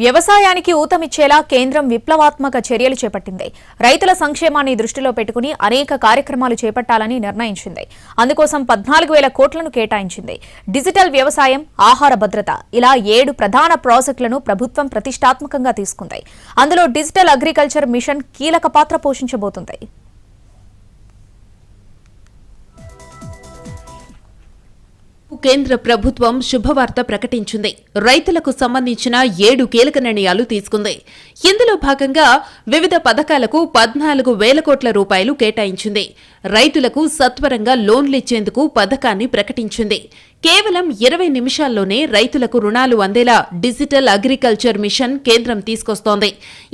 వ్యవసాయానికి ఊతమిచ్చేలా కేంద్రం విప్లవాత్మక చర్యలు చేపట్టింది. రైతుల సంక్షేమాన్ని దృష్టిలో పెట్టుకుని అనేక కార్యక్రమాలు చేపట్టాలని నిర్ణయించింది. అందుకోసం పద్నాలుగు వేల కోట్లను కేటాయించింది. డిజిటల్ వ్యవసాయం ఆహార భద్రత ఇలా ఏడు ప్రధాన ప్రాజెక్టులను ప్రభుత్వం ప్రతిష్టాత్మకంగా తీసుకుంది. అందులో డిజిటల్ అగ్రికల్చర్ మిషన్ కీలక పాత్ర పోషించబోతుంది. కేంద్ర ప్రభుత్వం శుభవార్త ప్రకటించింది. రైతులకు సంబంధించిన ఏడు కీలక నిర్ణయాలు తీసుకుంది. ఇందులో భాగంగా వివిధ పథకాలకు పద్నాలుగు వేల కోట్ల రూపాయలు కేటాయించింది. రైతులకు సత్వరంగా లోన్లు ఇచ్చేందుకు పథకాన్ని ప్రకటించింది. కేవలం ఇరవై నిమిషాల్లోనే రైతులకు రుణాలు అందేలా డిజిటల్ అగ్రికల్చర్ మిషన్ కేంద్రం తీసుకొస్తోంది.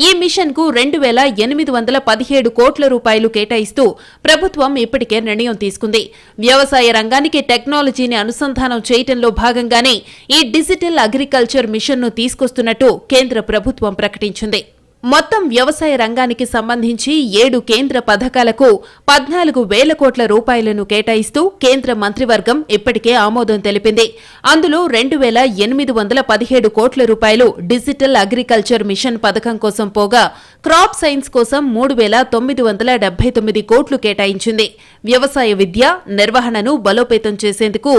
ఈ మిషన్కు రెండు వేల ఎనిమిది వందల పదిహేడు కోట్ల రూపాయలు కేటాయిస్తూ ప్రభుత్వం ఇప్పటికే నిర్ణయం తీసుకుంది. వ్యవసాయ రంగానికి టెక్నాలజీని అనుసంధానం చేయటంలో భాగంగానే ఈ డిజిటల్ అగ్రికల్చర్ మిషన్ను తీసుకొస్తున్నట్టు కేంద్ర ప్రభుత్వం ప్రకటించింది. మొత్తం వ్యవసాయ రంగానికి సంబంధించి ఏడు కేంద్ర పథకాలకు పద్నాలుగు వేల కోట్ల రూపాయలను కేటాయిస్తూ కేంద్ర మంత్రివర్గం ఇప్పటికే ఆమోదం తెలిపింది. అందులో రెండు వేల ఎనిమిది వందల పదిహేడు కోట్ల రూపాయలు డిజిటల్ అగ్రికల్చర్ మిషన్ పథకం కోసం పోగా క్రాప్ సైన్స్ కోసం మూడు వేల తొమ్మిది వందల డెబ్బై తొమ్మిది కోట్లు కేటాయించింది. వ్యవసాయ విద్య నిర్వహణను బలోపేతం చేసేందుకు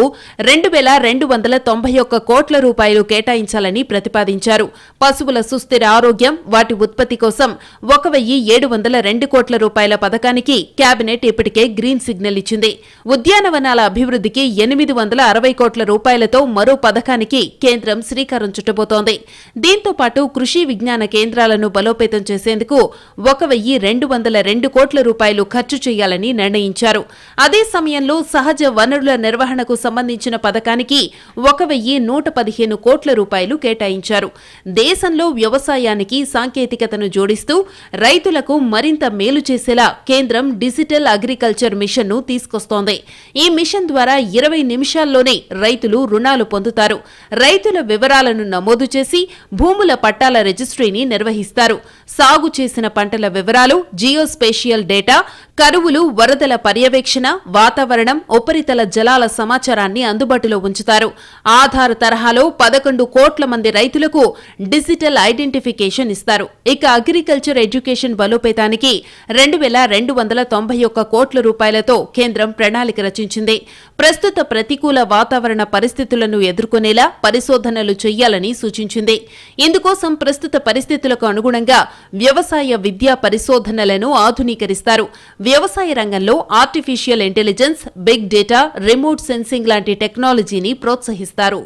రెండు వేల రెండు వందల తొంభై ఒక్క కోట్ల రూపాయలు కేటాయించాలని ప్రతిపాదించారు. పశువుల సుస్థిర ఆరోగ్యం వాటి ఉత్పత్తి కోసం ఒక వెయ్యి ఏడు వందల రెండు కోట్ల రూపాయల పథకానికి కేబినెట్ ఇప్పటికే గ్రీన్ సిగ్నల్ ఇచ్చింది. ఉద్యానవనాల అభివృద్ధికి ఎనిమిది వందల అరవై కోట్ల రూపాయలతో మరో పథకానికి కేంద్రం శ్రీకారం చుట్టబోతోంది. దీంతో పాటు కృషి విజ్ఞాన కేంద్రాలను బలోపేతం చేసేందుకు ఒక వెయ్యి రెండు వందల రెండు కోట్ల రూపాయలు ఖర్చు చేయాలని నిర్ణయించారు. అదే సమయంలో సహజ వనరుల నిర్వహణకు సంబంధించిన పథకానికి ఒక వెయ్యి నూట పదిహేను కోట్ల రూపాయలు కేటాయించారు. దేశంలో వ్యవసాయానికి సాంకేతిక సాంకేతికతను జోడిస్తూ రైతులకు మరింత మేలు చేసేలా కేంద్రం డిజిటల్ అగ్రికల్చర్ మిషన్ను తీసుకొస్తోంది. ఈ మిషన్ ద్వారా ఇరవై నిమిషాల్లోనే రైతులు రుణాలు పొందుతారు. రైతుల వివరాలను నమోదు చేసి భూముల పట్టాల రిజిస్ట్రీని నిర్వహిస్తారు. సాగు చేసిన పంటల వివరాలు జియోస్పేషియల్ డేటా కరువులు వరదల పర్యవేక్షణ వాతావరణం ఉపరితల జలాల సమాచారాన్ని అందుబాటులో ఉంచుతారు. ఆధార్ తరహాలో పదకొండు కోట్ల మంది రైతులకు డిజిటల్ ఐడెంటిఫికేషన్ ఇస్తారు. ఇక అగ్రికల్చర్ ఎడ్యుకేషన్ బలోపేతానికి రెండు వేల రెండు వందల తొంభై ఒక్క కోట్ల రూపాయలతో కేంద్రం ప్రణాళిక రచించింది. ప్రస్తుత ప్రతికూల వాతావరణ పరిస్థితులను ఎదుర్కొనేలా పరిశోధనలు చేయాలని సూచించింది. ఇందుకోసం ప్రస్తుత పరిస్థితులకు అనుగుణంగా వ్యవసాయ విద్యా పరిశోధనలను ఆధునీకరిస్తారు. వ్యవసాయ రంగంలో artificial intelligence big data remote sensing లాంటి టెక్నాలజీని ప్రోత్సహిస్తారు.